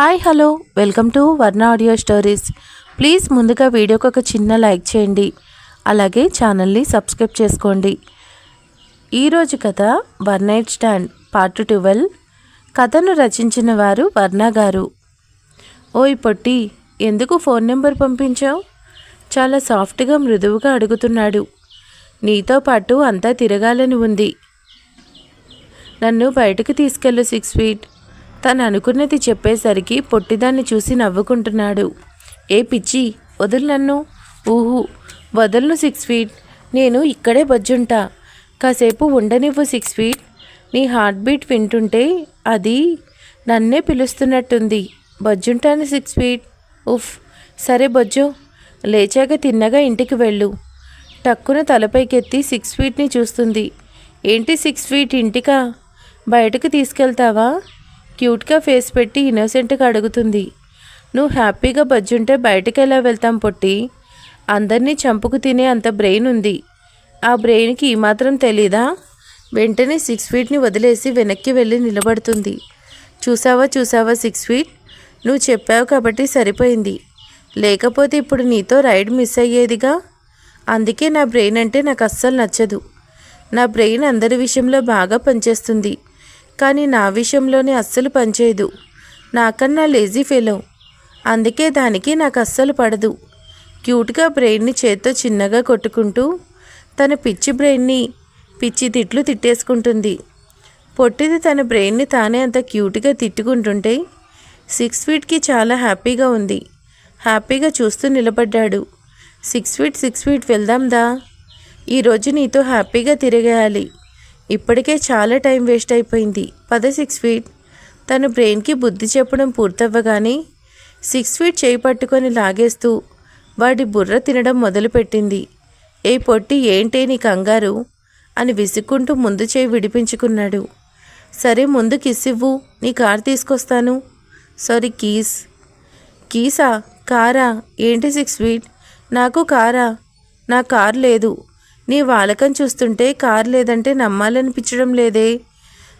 Hi hello. Welcome to Varna audio stories. Please ముందుగా వీడియోకి ఒక చిన్న లైక్ చేయండి. అలాగే ఛానల్ని సబ్స్క్రైబ్ చేసుకోండి. ఈరోజు కథ one night stand part twelve. కథను రచించిన వారు వర్ణ గారు. ఓయ్ పొట్టి ఎందుకు ఫోన్ నెంబర్ పంపించావు? చాలా సాఫ్ట్గా మృదువుగా అడుగుతున్నాడు. నీతో పాటు అంతా తిరగాలని ఉంది. నన్ను బయటకు తీసుకెళ్ళు సిక్స్ ఫీట్. తను అనుకున్నది చెప్పేసరికి పొట్టిదాన్ని చూసి నవ్వుకుంటున్నాడు. ఏ పిచ్చి వదులు నన్ను. ఊహు వదలను సిక్స్ ఫీట్. నేను ఇక్కడే బజ్జుంటా. కాసేపు ఉండనివ్వు సిక్స్ ఫీట్. నీ హార్ట్ బీట్ వింటుంటే అది నన్నే పిలుస్తున్నట్టుంది. బజ్జుంటాను సిక్స్ ఫీట్. ఉఫ్ సరే బొజ్జు లేచాక తిన్నగా ఇంటికి వెళ్ళు. టక్కున తలపైకెత్తి సిక్స్ ఫీట్ని చూస్తుంది. ఏంటి సిక్స్ ఫీట్ ఇంటికా? బయటకు తీసుకెళ్తావా? క్యూట్గా ఫేస్ పెట్టి ఇన్నోసెంట్గా అడుగుతుంది. నువ్వు హ్యాపీగా బజ్జుంటే బయటకు ఎలా వెళ్తాం పొట్టి? అందరినీ చంపుకు తినే అంత బ్రెయిన్ ఉంది. ఆ బ్రెయిన్కి ఈ మాత్రం తెలీదా వెంటనే సిక్స్ ఫీట్ని వదిలేసి వెనక్కి వెళ్ళి నిలబడుతుంది. చూసావా చూసావా సిక్స్ ఫీట్? నువ్వు చెప్పావు కాబట్టి సరిపోయింది. లేకపోతే ఇప్పుడు నీతో రైడ్ మిస్ అయ్యేదిగా? అందుకే నా బ్రెయిన్ అంటే నాకు అస్సలు నచ్చదు. నా బ్రెయిన్ అందరి విషయంలో బాగా పనిచేస్తుంది. కానీ నా విషయంలోనే అస్సలు పనిచేయదు. నాకన్నా లేజీ ఫెలో అందుకే దానికి నాకు అస్సలు పడదు. క్యూట్గా బ్రెయిన్ని చేత్తో చిన్నగా కొట్టుకుంటూ తన పిచ్చి బ్రెయిన్ని పిచ్చి తిట్లు తిట్టేసుకుంటుంది. పొట్టిది తన బ్రెయిన్ని తానే అంత క్యూట్గా తిట్టుకుంటుంటే సిక్స్ ఫీట్కి చాలా హ్యాపీగా ఉంది. హ్యాపీగా చూస్తూ నిలబడ్డాడు. సిక్స్ ఫీట్ సిక్స్ ఫీట్ వెళ్దాందా ఈరోజు నీతో హ్యాపీగా తిరిగేయాలి. ఇప్పటికే చాలా టైం వేస్ట్ అయిపోయింది. పద సిక్స్ ఫీట్. తన బ్రెయిన్కి బుద్ధి చెప్పడం పూర్తవ్వగానే సిక్స్ ఫీట్ చేయి పట్టుకొని లాగేస్తూ వాడి బుర్ర తినడం మొదలుపెట్టింది. ఏ పొట్టి ఏంటే నీ కంగారు అని విసుక్కుంటూ ముందు చేయి విడిపించుకున్నాడు. సరే ముందు కిస్ ఇవ్వు నీ కార్ తీసుకొస్తాను. Sorry keys. కీసా? కారా? ఏంటి సిక్స్ ఫీట్? నాకు కారా? నా కార్ లేదు. నీ వాలకం చూస్తుంటే కార్ లేదంటే నమ్మాలనిపించడం లేదే.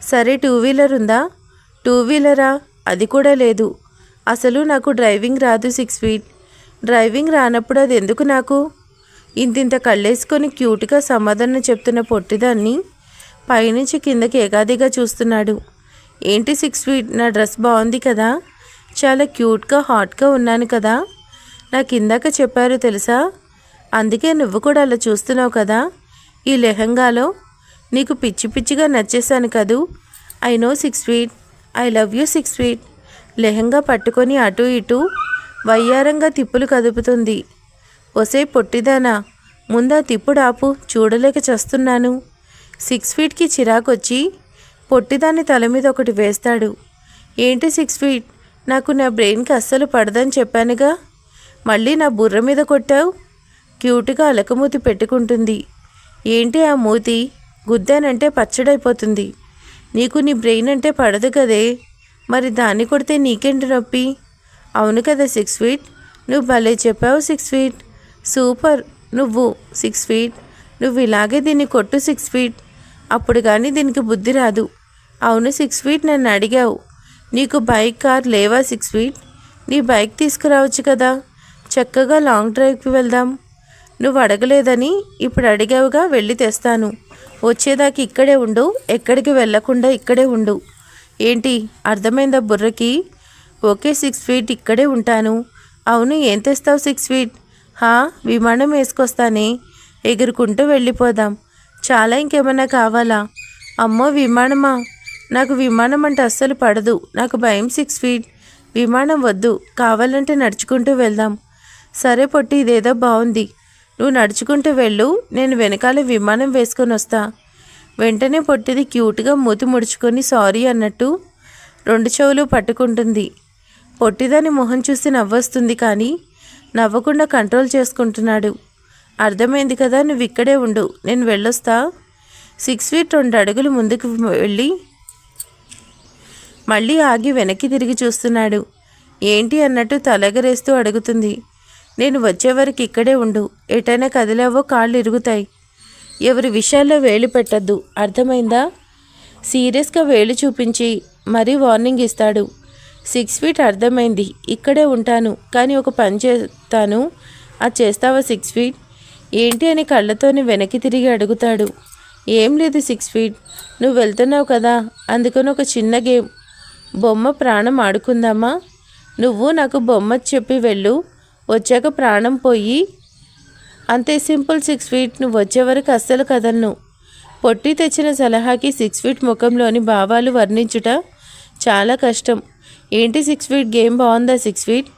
సరే టూ వీలర్ ఉందా? టూ వీలరా అది కూడా లేదు. అసలు నాకు డ్రైవింగ్ రాదు సిక్స్ ఫీట్. డ్రైవింగ్ రానప్పుడు అది ఎందుకు నాకు? ఇంతింత కళ్ళేసుకొని క్యూట్గా సమాధానం చెప్తున్న పొట్టిదాన్ని పైనుంచి కిందకి ఏకాదిగా చూస్తున్నాడు. ఏంటి సిక్స్ ఫీట్? నా డ్రెస్ బాగుంది కదా? చాలా క్యూట్గా హాట్గా ఉన్నాను కదా? నాకు ఇందాక చెప్పారు తెలుసా? అందుకే నువ్వు కూడా అలా చూస్తున్నావు కదా. ఈ లెహంగాలో నీకు పిచ్చి పిచ్చిగా నచ్చేసాను కదూ. I know six feet. I love you six feet. Lehenga పట్టుకొని అటు ఇటు వయ్యారంగా తిప్పులు కదుపుతుంది. ఒసే పొట్టిదానా ముందా తిప్పుడు ఆపు చూడలేక చస్తున్నాను. సిక్స్ ఫీట్కి చిరాకొచ్చి పొట్టిదాన్ని తల మీద ఒకటి వేస్తాడు. ఏంటి సిక్స్ ఫీట్? నాకు నా బ్రెయిన్కి అస్సలు పడదని చెప్పానుగా. మళ్ళీ నా బుర్ర మీద కొట్టావు? క్యూట్గా అలకమూతి పెట్టుకుంటుంది. ఏంటి ఆ మూతి? గుద్దానంటే పచ్చడైపోతుంది. నీకు నీ బ్రెయిన్ అంటే పడదు కదే. మరి దాన్ని కొడితే నీకేంటి నొప్పి? అవును కదా సిక్స్ ఫీట్. నువ్వు భలే చెప్పావు సిక్స్ ఫీట్. సూపర్. నువ్వు సిక్స్ ఫీట్. నువ్వు ఇలాగే దీన్ని కొట్టు సిక్స్ ఫీట్. అప్పుడు కానీ దీనికి బుద్ధి రాదు. అవును సిక్స్ ఫీట్ నన్ను అడిగావు. నీకు బైక్ కార్ లేవా సిక్స్ ఫీట్? నీ బైక్ తీసుకురావచ్చు కదా. చక్కగా లాంగ్ డ్రైవ్కి వెళ్దాం. నువ్వు అడగలేదని ఇప్పుడు అడిగావుగా వెళ్ళి తెస్తాను. వచ్చేదాకా ఇక్కడే ఉండు ఎక్కడికి వెళ్ళకుండా ఇక్కడే ఉండు. ఏంటి అర్థమైందా బుర్రకి? ఓకే సిక్స్ ఫీట్ ఇక్కడే ఉంటాను. అవును ఏం తెస్తావు సిక్స్ ఫీట్ హా విమానం వేసుకొస్తానే. ఎగురుకుంటూ వెళ్ళిపోదాం. చాలా ఇంకేమన్నా కావాలా? అమ్మో విమానమా? నాకు విమానం అంటే అస్సలు పడదు. నాకు భయం సిక్స్ ఫీట్ విమానం వద్దు. కావాలంటే నడుచుకుంటూ వెళ్దాం. సరే పొట్టి ఇదేదో బాగుంది నువ్వు నడుచుకుంటూ వెళ్ళు నేను వెనకాల విమానం వేసుకొని వస్తా. వెంటనే పొట్టిది క్యూట్గా మూతి ముడుచుకొని సారీ అన్నట్టు రెండు చెవులు పట్టుకుంటుంది. పొట్టిదాని మొహం చూసి నవ్వొస్తుంది కానీ నవ్వకుండా కంట్రోల్ చేసుకుంటున్నాడు. అర్థమైంది కదా నువ్వు ఇక్కడే ఉండు నేను వెళ్ళొస్తా. సిక్స్ ఫీట్ రెండు అడుగులు ముందుకు వెళ్ళి మళ్ళీ ఆగి వెనక్కి తిరిగి చూస్తున్నాడు. ఏంటి అన్నట్టు తలగరేస్తూ అడుగుతుంది. నేను వచ్చేవరకు ఇక్కడే ఉండు. ఎటైనా కదిలేవో కాళ్ళు ఇరుగుతాయి. ఎవరి విషయాల్లో వేలు పెట్టద్దు. అర్థమైందా? సీరియస్గా వేలు చూపించి మరీ వార్నింగ్ ఇస్తాడు. సిక్స్ ఫీట్ అర్థమైంది. ఇక్కడే ఉంటాను. కానీ ఒక పని చేస్తాను. అది చేస్తావా సిక్స్ ఫీట్? ఏంటి అని కళ్ళతోని వెనక్కి తిరిగి అడుగుతాడు. ఏం లేదు సిక్స్ ఫీట్. నువ్వు వెళ్తున్నావు కదా. అందుకని ఒక చిన్న గేమ్. బొమ్మ ప్రాణం ఆడుకుందామా? నువ్వు నాకు బొమ్మ చెప్పి వెళ్ళు. వచ్చాక ప్రాణం పోయి అంతే సింపుల్ సిక్స్ ఫీట్ నువ్వు వచ్చే వరకు అస్సలు కదలను. పొట్టి తెచ్చిన సలహాకి సిక్స్ ఫీట్ ముఖంలోని భావాలు వర్ణించుట చాలా కష్టం. ఏంటి సిక్స్ ఫీట్ గేమ్ బాగుందా సిక్స్ ఫీట్?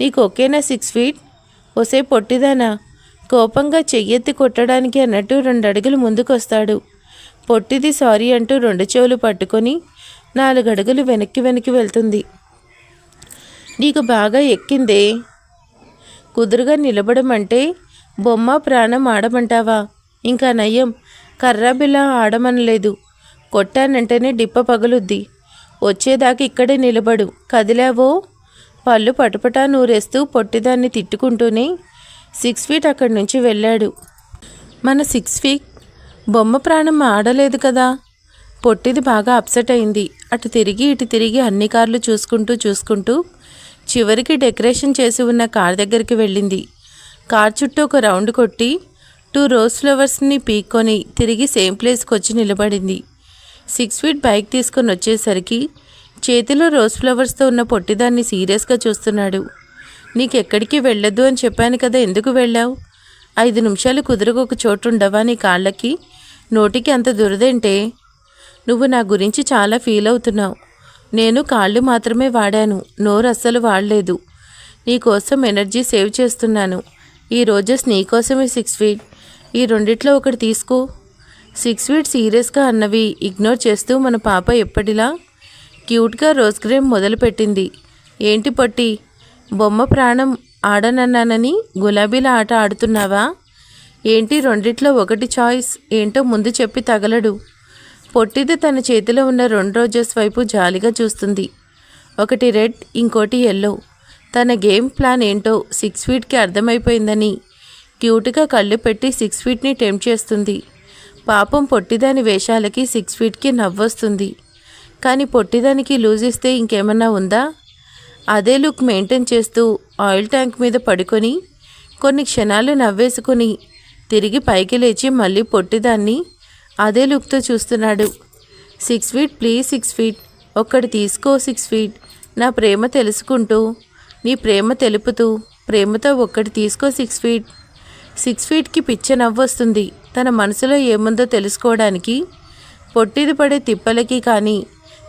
నీకు ఓకేనా సిక్స్ ఫీట్? ఒసే పొట్టిదానా? కోపంగా చెయ్యెత్తి కొట్టడానికి అన్నట్టు రెండు అడుగులు ముందుకొస్తాడు. పొట్టిది సారీ అంటూ రెండు చెవులు పట్టుకొని నాలుగు అడుగులు వెనక్కి వెనక్కి వెళ్తుంది. నీకు బాగా ఎక్కిందే? కుదురుగా నిలబడమంటే బొమ్మ ప్రాణం ఆడమంటావా? ఇంకా నయ్యం కర్రా బిల్ల ఆడమనలేదు. కొట్టానంటేనే డిప్ప పగులుద్ది. వచ్చేదాకా ఇక్కడే నిలబడు. కదిలావో? పళ్ళు పటపటా నూరేస్తూ పొట్టిదాన్ని తిట్టుకుంటూనే సిక్స్ ఫీట్ అక్కడి నుంచి వెళ్ళాడు. మన సిక్స్ ఫీట్? బొమ్మ ప్రాణం ఆడలేదు కదా? పొట్టిది బాగా అప్సెట్ అయింది. అటు తిరిగి ఇటు తిరిగి అన్ని కార్లు చూసుకుంటూ చూసుకుంటూ చివరికి డెకరేషన్ చేసి ఉన్న కార్ దగ్గరికి వెళ్ళింది. కార్ చుట్టూ ఒక రౌండ్ కొట్టి టూ రోజ్ ఫ్లవర్స్ని పీక్కొని తిరిగి సేమ్ ప్లేస్కి వచ్చి నిలబడింది. సిక్స్ ఫీట్ బైక్ తీసుకొని వచ్చేసరికి చేతిలో రోజ్ ఫ్లవర్స్తో ఉన్న పొట్టిదాన్ని సీరియస్గా చూస్తున్నాడు. నీకెక్కడికి వెళ్ళొద్దు అని చెప్పాను కదా ఎందుకు వెళ్ళావు? ఐదు నిమిషాలు కుదురుకు ఒక చోటు ఉండవా నీ కాళ్ళకి? నోటికి అంత దురదేంటే నువ్వు నా గురించి చాలా ఫీల్ అవుతున్నావు. నేను కాళ్ళు మాత్రమే వాడాను నోరు అస్సలు వాడలేదు. నీకోసం ఎనర్జీ సేవ్ చేస్తున్నాను. ఈ రోజెస్ నీకోసమే సిక్స్ ఫీట్. ఈ రెండిట్లో ఒకటి తీసుకో. సిక్స్ ఫీట్ సీరియస్గా అన్నవి ఇగ్నోర్ చేస్తూ మన పాప ఎప్పటిలా? క్యూట్గా రోజ్ క్రీమ్ మొదలుపెట్టింది. ఏంటి పొట్టి? బొమ్మ ప్రాణం ఆడనన్నానని గులాబీల ఆట ఆడుతున్నావా? ఏంటి రెండిట్లో ఒకటి చాయిస్? ఏంటో ముందు చెప్పి తగలడు. పొట్టిది తన చేతిలో ఉన్న రెండు రోజెస్ వైపు జాలిగా చూస్తుంది. ఒకటి రెడ్ ఇంకోటి ఎల్లో తన గేమ్ ప్లాన్ ఏంటో సిక్స్ ఫీట్కి అర్థమైపోయిందని. క్యూట్గా కళ్ళు పెట్టి సిక్స్ ఫీట్ని టెంప్ట్ చేస్తుంది. పాపం పొట్టిదాని వేషాలకి సిక్స్ ఫీట్కి నవ్వొస్తుంది. కానీ పొట్టిదానికి లూజ్ ఇస్తే ఇంకేమన్నా ఉందా? అదే లుక్ మెయింటైన్ చేస్తూ ఆయిల్ ట్యాంక్ మీద పడుకొని కొన్ని క్షణాలు నవ్వేసుకుని తిరిగి పైకి లేచి మళ్ళీ పొట్టిదాన్ని అదే లుక్తో చూస్తున్నాడు. Six feet please six feet. ఒక్కటి తీసుకో సిక్స్ ఫీట్. నా ప్రేమ తెలుసుకుంటూ నీ ప్రేమ తెలుపుతూ ప్రేమతో ఒక్కటి తీసుకో సిక్స్ ఫీట్. సిక్స్ ఫీట్కి పిచ్చ నవ్వొస్తుంది. తన మనసులో ఏముందో తెలుసుకోవడానికి పొట్టిది పడే తిప్పలకి కానీ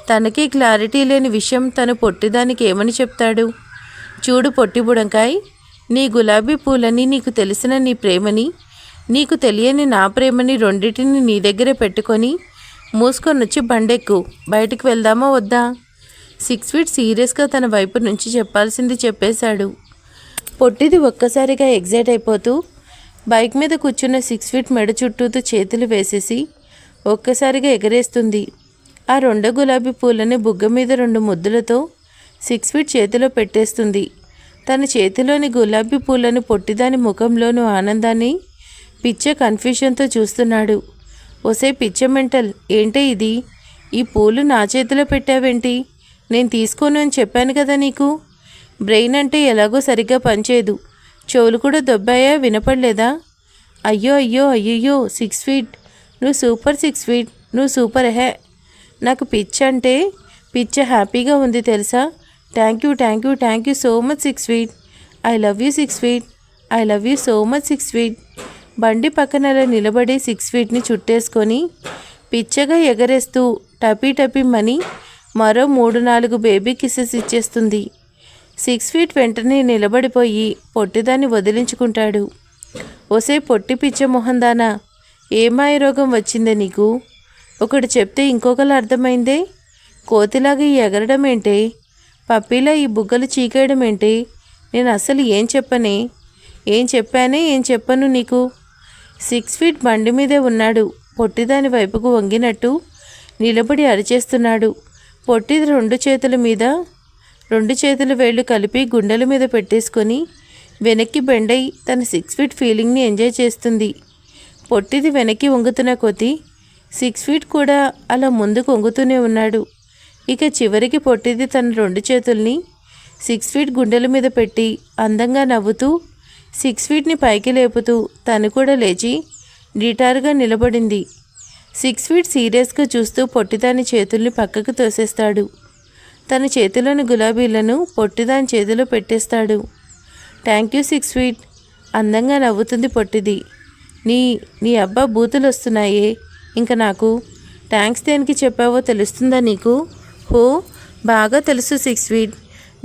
తనకి క్లారిటీ లేని విషయం తను పొట్టిదానికి ఏమని చెప్తాడు? చూడు పొట్టి బుడంకాయ్ నీ గులాబీ పూలని నీకు తెలిసిన నీ ప్రేమని నీకు తెలియని నా ప్రేమని రెండింటిని నీ దగ్గరే పెట్టుకొని మూసుకొని వచ్చి బండెక్కు. బయటికి వెళ్దామా వద్దా? సిక్స్ ఫీట్ సీరియస్గా తన వైపు నుంచి చెప్పాల్సింది చెప్పేశాడు. పొట్టిది ఒక్కసారిగా ఎగ్జైట్ అయిపోతూ బైక్ మీద కూర్చున్న సిక్స్ ఫీట్ మెడ చుట్టూతో చేతులు వేసేసి ఒక్కసారిగా ఎగరేస్తుంది. ఆ రెండో గులాబీ పూలని బుగ్గ మీద రెండు ముద్దులతో సిక్స్ ఫీట్ చేతిలో పెట్టేస్తుంది. తన చేతిలోని గులాబీ పూలను పొట్టిదాని ముఖంలోనూ ఆనందాన్ని పిచ్చ కన్ఫ్యూషన్తో చూస్తున్నాడు. ఒసే పిచ్చ మెంటల్ ఏంటే ఇది? ఈ పూలు నా చేతిలో పెట్టావేంటి? నేను తీసుకోను అని చెప్పాను కదా నీకు? బ్రెయిన్ అంటే ఎలాగో సరిగ్గా పనిచేయదు. చెవులు కూడా దొబ్బాయా? వినపడలేదా? అయ్యో అయ్యో అయ్యయ్యో సిక్స్ ఫీట్. నువ్వు సూపర్ సిక్స్ ఫీట్. నువ్వు సూపర్ హే. నాకు పిచ్ అంటే పిచ్చ హ్యాపీగా ఉంది తెలుసా? Thank you thank you thank you so much six feet. I love you six feet. I love you so much six feet. బండి పక్కనలో నిలబడి సిక్స్ ఫీట్ని చుట్టేసుకొని పిచ్చగా ఎగరేస్తూ టపీ టపీమని మరో మూడు నాలుగు బేబీ కిసెస్ ఇచ్చేస్తుంది. సిక్స్ ఫీట్ వెంటనే నిలబడిపోయి పొట్టిదాన్ని వదిలించుకుంటాడు. ఒసే పొట్టి పిచ్చ మొహందానా? ఏమాయ రోగం వచ్చిందే నీకు? ఒకటి చెప్తే ఇంకొకరు అర్థమైందే? కోతిలాగా ఈ ఎగరడం ఏంటే? పప్పీలా ఈ బుగ్గలు చీకేయడం ఏంటి? నేను అసలు ఏం చెప్పనే? ఏం చెప్పానే ఏం చెప్పను నీకు? సిక్స్ ఫీట్ బండి మీదే ఉన్నాడు. పొట్టిదాని వైపుకు వంగినట్టు నిలబడి అరిచేస్తున్నాడు. పొట్టిది రెండు చేతుల మీద రెండు చేతుల వేళ్ళు కలిపి గుండెల మీద పెట్టేసుకొని వెనక్కి బెండై తన సిక్స్ ఫీట్ ఫీలింగ్ని ఎంజాయ్ చేస్తుంది. పొట్టిది వెనక్కి వంగుతున్న కొద్దీ సిక్స్ ఫీట్ కూడా అలా ముందుకు వంగుతూనే ఉన్నాడు. ఇక చివరికి పొట్టిది తన రెండు చేతుల్ని సిక్స్ ఫీట్ గుండెల మీద పెట్టి అందంగా నవ్వుతూ సిక్స్ ఫీట్ని పైకి లేపుతూ తను కూడా లేచి గిటార్గా నిలబడింది. సిక్స్ ఫీట్ సీరియస్గా చూస్తూ పొట్టిదాని చేతుల్ని పక్కకు తోసేస్తాడు. తన చేతిలోని గులాబీలను పొట్టిదాని చేతిలో పెట్టేస్తాడు. Thank you six feet. అందంగా నవ్వుతుంది పొట్టిది. నీ నీ అబ్బా బూతులు వస్తున్నాయే. ఇంకా నాకు థ్యాంక్స్ దేనికి చెప్పావో తెలుస్తుందా నీకు? హో బాగా తెలుసు సిక్స్ ఫీట్.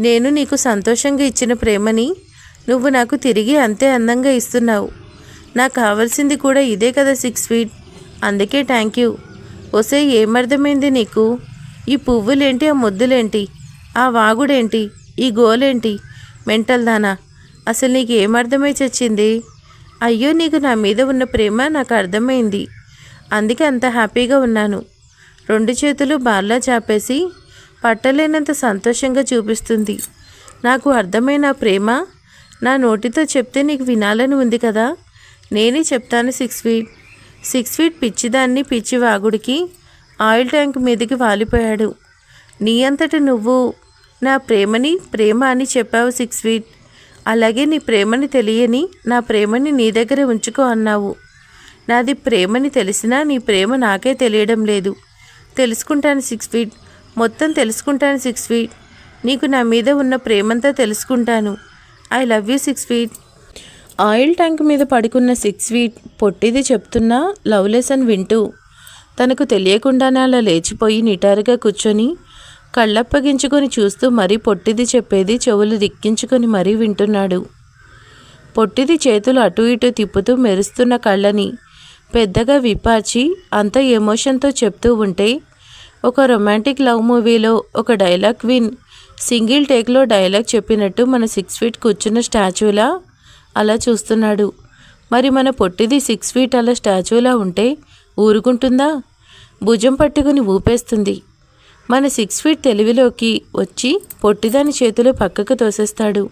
నేను నీకు సంతోషంగా ఇచ్చిన ప్రేమని నువ్వు నాకు తిరిగి అంతే అందంగా ఇస్తున్నావు. నాకు కావాల్సింది కూడా ఇదే కదా సిక్స్ ఫీట్. అందుకే థ్యాంక్ యూ ఒసే ఏమర్థమైంది నీకు? ఈ పువ్వులేంటి ఆ ముద్దులేంటి? ఆ వాగుడేంటి? ఈ గోలేంటి? మెంటల్ దానా? అసలు నీకు ఏమర్థమై చచ్చింది? అయ్యో నీకు నా మీద ఉన్న ప్రేమ నాకు అర్థమైంది. అందుకే అంత హ్యాపీగా ఉన్నాను. రెండు చేతులు బార్లా చాపేసి పట్టలేనంత సంతోషంగా చూపిస్తుంది. నాకు అర్థమైన ప్రేమ? నా నోటితో చెప్తే నీకు వినాలని ఉంది కదా? నేనే చెప్తాను సిక్స్ ఫీట్. సిక్స్ ఫీట్ పిచ్చిదాన్ని పిచ్చి వాగుడికి ఆయిల్ ట్యాంక్ మీదకి వాలిపోయాడు. నీ అంతట నువ్వు నా ప్రేమని ప్రేమ అని చెప్పావు సిక్స్ ఫీట్. అలాగే నీ ప్రేమని తెలియని నా ప్రేమని నీ దగ్గర ఉంచుకో అన్నావు. నాది ప్రేమని తెలిసినా నీ ప్రేమ నాకే తెలియడం లేదు. తెలుసుకుంటాను సిక్స్ ఫీట్. మొత్తం తెలుసుకుంటాను సిక్స్ ఫీట్. నీకు నా మీద ఉన్న ప్రేమంతా తెలుసుకుంటాను. I love you six feet oil tank మీద పడుకున్న సిక్స్ ఫీట్ పొట్టిది చెప్తున్న లవ్ లెసన్ వింటూ. తనకు తెలియకుండానే అలా లేచిపోయి నిటారుగా కూర్చొని కళ్ళప్పగించుకొని చూస్తూ మరీ పొట్టిది చెప్పేది చెవులు దిక్కించుకొని మరీ వింటున్నాడు. పొట్టిది చేతులు అటు ఇటు తిప్పుతూ మెరుస్తున్న కళ్ళని పెద్దగా విప్పార్చి అంత ఎమోషన్తో చెప్తూ ఉంటే ఒక రొమాంటిక్ లవ్ మూవీలో ఒక డైలాగ్ విన్ సింగిల్ టేక్లో డైలాగ్ చెప్పినట్టు మన సిక్స్ ఫీట్ కూర్చున్న స్టాచ్యూలా? అలా చూస్తున్నాడు. మరి మన పొట్టిది సిక్స్ ఫీట్ అలా స్టాచ్యూలా ఉంటే ఊరుకుంటుందా? భుజం పట్టుకుని ఊపేస్తుంది. మన సిక్స్ ఫీట్ తెలివిలోకి వచ్చి పొట్టిదాని చేతులు పక్కకు తోసేస్తాడు.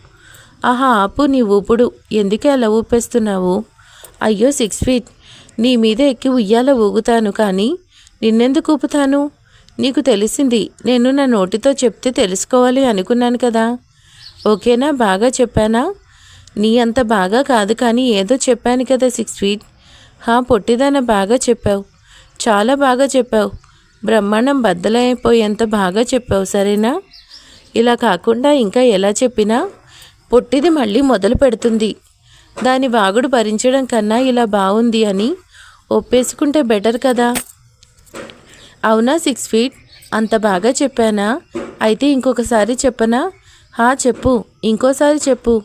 ఆహా ఆపు నీ ఊపుడు. ఎందుకే అలా ఊపేస్తున్నావు? అయ్యో సిక్స్ ఫీట్. నీ మీద ఎక్కి ఉయ్యాల ఊగుతాను కానీ నిన్నెందుకు ఊపుతాను? నీకు తెలిసింది నేను నా నోటితో చెప్తే తెలుసుకోవాలి అనుకున్నాను కదా. ఓకేనా? బాగా చెప్పానా? నీ అంత బాగా కాదు కానీ ఏదో చెప్పాను కదా సిక్స్ ఫీట్ హా పొట్టిదాన బాగా చెప్పావు. చాలా బాగా చెప్పావు. బ్రహ్మాండం బద్దలైపోయేంత బాగా చెప్పావు సరేనా? ఇలా కాకుండా ఇంకా ఎలా చెప్పినా? పొట్టిది మళ్ళీ మొదలు పెడుతుంది. దాని వాగుడు భరించడం కన్నా ఇలా బాగుంది అని ఒప్పేసుకుంటే బెటర్ కదా. అవునా సిక్స్ ఫీట్? అంత బాగా చెప్పానా? అయితే ఇంకొకసారి చెప్పనా? హా చెప్పు. ఇంకోసారి చెప్పు.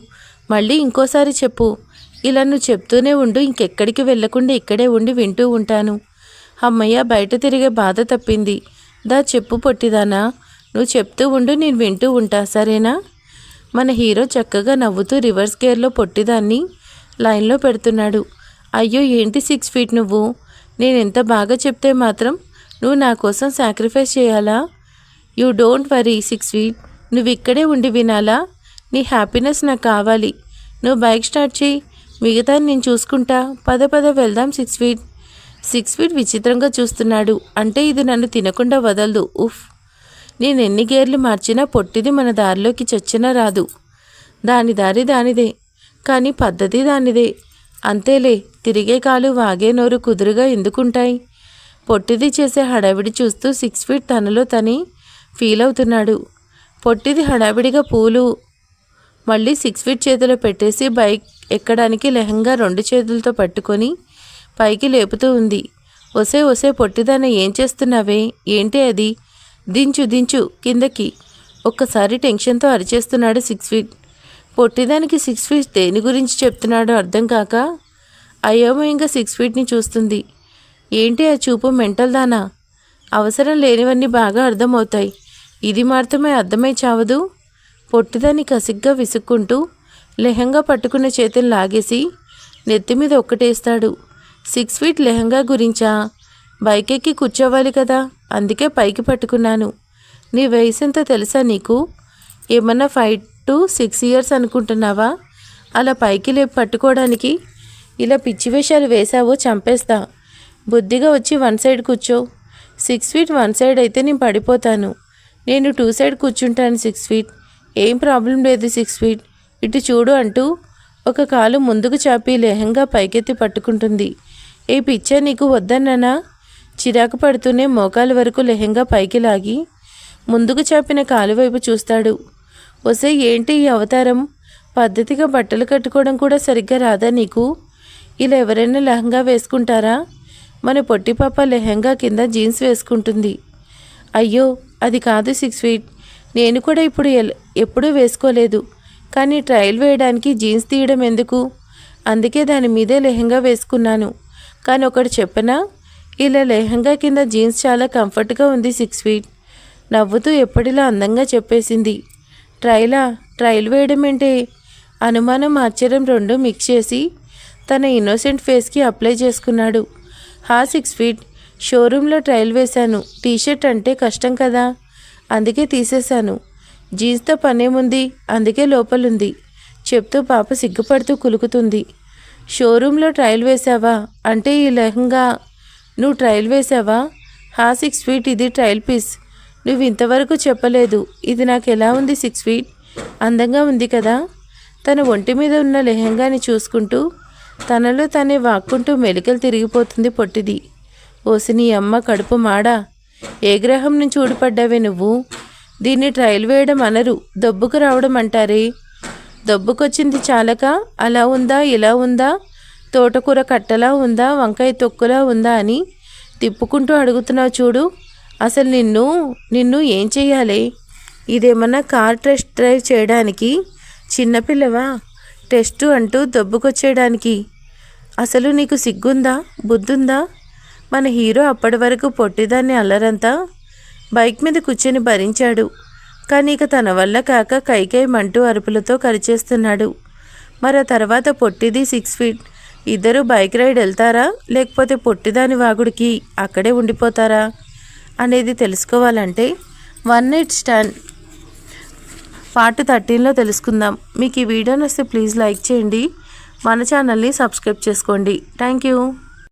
మళ్ళీ ఇంకోసారి చెప్పు. ఇలా నువ్వు చెప్తూనే ఉండు ఇంకెక్కడికి వెళ్ళకుండా ఇక్కడే ఉండి వింటూ ఉంటాను. అమ్మయ్య బయట తిరిగే బాధ తప్పింది. దా చెప్పు పొట్టిదానా. నువ్వు చెప్తూ ఉండు నేను వింటూ ఉంటా సరేనా? మన హీరో చక్కగా నవ్వుతూ రివర్స్ గేర్లో పొట్టిదాన్ని లైన్లో పెడుతున్నాడు. అయ్యో ఏంటి సిక్స్ ఫీట్ నువ్వు? నేను ఎంత బాగా చెప్తే మాత్రం నువ్వు నా కోసం సాక్రిఫైస్ చేయాలా? You don't worry six feet నువ్వు ఇక్కడే ఉండి వినాలా? నీ హ్యాపీనెస్ నాకు కావాలి. నువ్వు బైక్ స్టార్ట్ చేయి. మిగతా నేను చూసుకుంటా. పద పద వెళ్దాం సిక్స్ ఫీట్ సిక్స్ ఫీట్ విచిత్రంగా చూస్తున్నాడు. అంటే ఇది నన్ను తినకుండా వదలదు. ఉఫ్. నేను ఎన్ని గేర్లు మార్చినా పొట్టిది మన దారిలోకి చచ్చినా రాదు. దాని దారి దానిదే. కానీ పద్ధతి దానిదే. అంతేలే తిరిగే కాలు వాగే నోరు కుదురుగా ఎందుకుంటాయి? పొట్టిది చేసే హడావిడి చూస్తూ సిక్స్ ఫీట్ తనలో తని ఫీల్ అవుతున్నాడు. పొట్టిది హడావిడిగా పూలు మళ్ళీ సిక్స్ ఫీట్ చేతిలో పెట్టేసి బైక్ ఎక్కడానికి లెహంగా రెండు చేతులతో పట్టుకొని పైకి లేపుతూ ఉంది. ఒసే ఒసే పొట్టిదాన ఏం చేస్తున్నావే? ఏంటి అది? దించు దించు కిందకి. ఒక్కసారి టెన్షన్తో అరిచేస్తున్నాడు సిక్స్ ఫీట్ పొట్టిదానికి సిక్స్ ఫీట్ దేని గురించి చెప్తున్నాడో అర్థం కాక అయోమయంగా సిక్స్ ఫీట్ని చూస్తుంది. ఏంటి ఆ చూపు మెంటల్ దానా? అవసరం లేనివన్నీ బాగా అర్థమవుతాయి. ఇది మాత్రమే అర్థమై చావదు. పొట్టిదాన్ని కసిగ్గా విసుక్కుంటూ లెహంగా పట్టుకున్న చేతిని లాగేసి నెత్తి మీద ఒక్కటేస్తాడు. సిక్స్ ఫీట్ లెహంగా గురించా? బైక్ ఎక్కి కూర్చోవాలి కదా. అందుకే పైకి పట్టుకున్నాను. నీ వయసు ఎంత తెలుసా నీకు? ఏమన్నా ఫైవ్ టు సిక్స్ ఇయర్స్ అనుకుంటున్నావా? అలా పైకి లేపి పట్టుకోవడానికి ఇలా పిచ్చి వేషాలు వేసావో చంపేస్తా. బుద్ధిగా వచ్చి వన్ సైడ్ కూర్చో. సిక్స్ ఫీట్ వన్ సైడ్ అయితే నేను పడిపోతాను. నేను టూ సైడ్ కూర్చుంటాను సిక్స్ ఫీట్. ఏం ప్రాబ్లం లేదు సిక్స్ ఫీట్. ఇటు చూడు అంటూ ఒక కాలు ముందుకు చాపి లెహంగా పైకెత్తి పట్టుకుంటుంది. ఏ పిక్చర్ నీకు వద్దన్నానా? చిరాకు పడుతూనే మోకాలు వరకు లెహంగా పైకి లాగి ముందుకు చాపిన కాలు వైపు చూస్తాడు. వసే ఏంటి ఈ అవతారం? పద్ధతిగా బట్టలు కట్టుకోవడం కూడా సరిగ్గా రాదా నీకు? ఇలా ఎవరైనా లెహంగా వేసుకుంటారా? మన పొట్టి పాప లెహంగా కింద జీన్స్ వేసుకుంటుంది. అయ్యో అది కాదు సిక్స్ ఫీట్. నేను కూడా ఇప్పుడు ఎల్- ఎప్పుడూ వేసుకోలేదు. కానీ ట్రయల్ వేయడానికి జీన్స్ తీయడం ఎందుకు? అందుకే దాని మీదే లెహంగా వేసుకున్నాను. కానీ ఒకటి చెప్పనా? ఇలా లెహంగా కింద జీన్స్ చాలా కంఫర్ట్గా ఉంది సిక్స్ ఫీట్. నవ్వుతూ ఎప్పటిలా అందంగా చెప్పేసింది. ట్రైలా ట్రైల్ వేయడం ఏంటే? అనుమానం ఆశ్చర్యం రెండు మిక్స్ చేసి తన ఇన్నోసెంట్ ఫేస్కి అప్లై చేసుకున్నాడు. హా సిక్స్ ఫీట్ షోరూంలో ట్రయల్ వేశాను. టీషర్ట్ అంటే కష్టం కదా? అందుకే తీసేశాను. జీన్స్తో పనేముంది అందుకే లోపలుంది. చెప్తూ పాప సిగ్గుపడుతూ కులుకుతుంది. షోరూంలో ట్రయల్ వేశావా? అంటే ఈ లెహంగా నువ్వు ట్రయల్ వేశావా? హా సిక్స్ ఫీట్ ఇది ట్రయల్ పీస్. నువ్వు ఇంతవరకు చెప్పలేదు. ఇది నాకు ఎలా ఉంది సిక్స్ ఫీట్? అందంగా ఉంది కదా? తన ఒంటి మీద ఉన్న లెహంగాని చూసుకుంటూ తనలో తనే వాక్కుంటూ మెలికలు తిరిగిపోతుంది పొట్టిది. ఓసి నీ అమ్మ కడుపు మాడా. ఏ గ్రహం నుంచి ఊడిపడ్డావే నువ్వు? దీన్ని ట్రయల్ వేయడం అనరు. దొబ్బుకు రావడం అంటారే. దొబ్బుకొచ్చింది చాలక? అలా ఉందా? ఇలా ఉందా? తోటకూర కట్టలా ఉందా? వంకాయ తొక్కులా ఉందా అని తిప్పుకుంటూ అడుగుతున్నావు చూడు. అసలు నిన్ను నిన్ను ఏం చెయ్యాలి? ఇదేమన్నా కార్ టెస్ట్ డ్రైవ్ చేయడానికి చిన్నపిల్లవా టెస్టు అంటూ దొబ్బుకొచ్చేయడానికి. అసలు నీకు సిగ్గుందా? బుద్ధుందా? మన హీరో అప్పటి వరకు పొట్టిదాన్ని అల్లరంతా బైక్ మీద కూర్చొని భరించాడు. కానీ ఇక తన వల్ల కాక కైకై మంటూ అరుపులతో కరిచేస్తున్నాడు. మరి ఆ తర్వాత పొట్టిది సిక్స్ ఫీట్. ఇద్దరు బైక్ రైడ్ వెళ్తారా? లేకపోతే పొట్టిదాని వాగుడికి అక్కడే ఉండిపోతారా? అనేది తెలుసుకోవాలంటే వన్ నైట్ స్టాండ్ పార్ట్ థర్టీన్లో తెలుసుకుందాం. మీకు ఈ వీడియో నచ్చితే ప్లీజ్ లైక్ చేయండి. మన ఛానల్ని సబ్స్క్రైబ్ చేసుకోండి. Thank you.